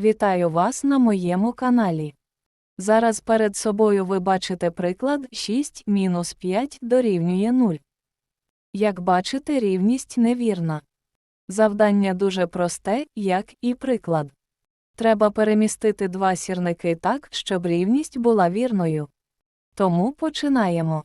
Вітаю вас на моєму каналі. Зараз перед собою ви бачите приклад 6 мінус 5 дорівнює 0. Як бачите, рівність невірна. Завдання дуже просте, як і приклад. Треба перемістити два сірники так, щоб рівність була вірною. Тому починаємо.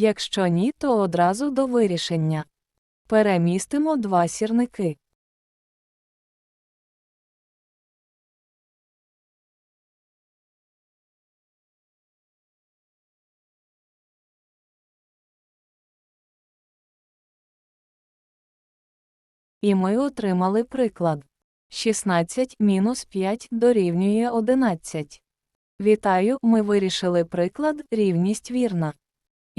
Якщо ні, то одразу до вирішення. Перемістимо два сірники. І ми отримали приклад. 16 мінус 5 дорівнює 11. Вітаю, ми вирішили приклад рівність вірна.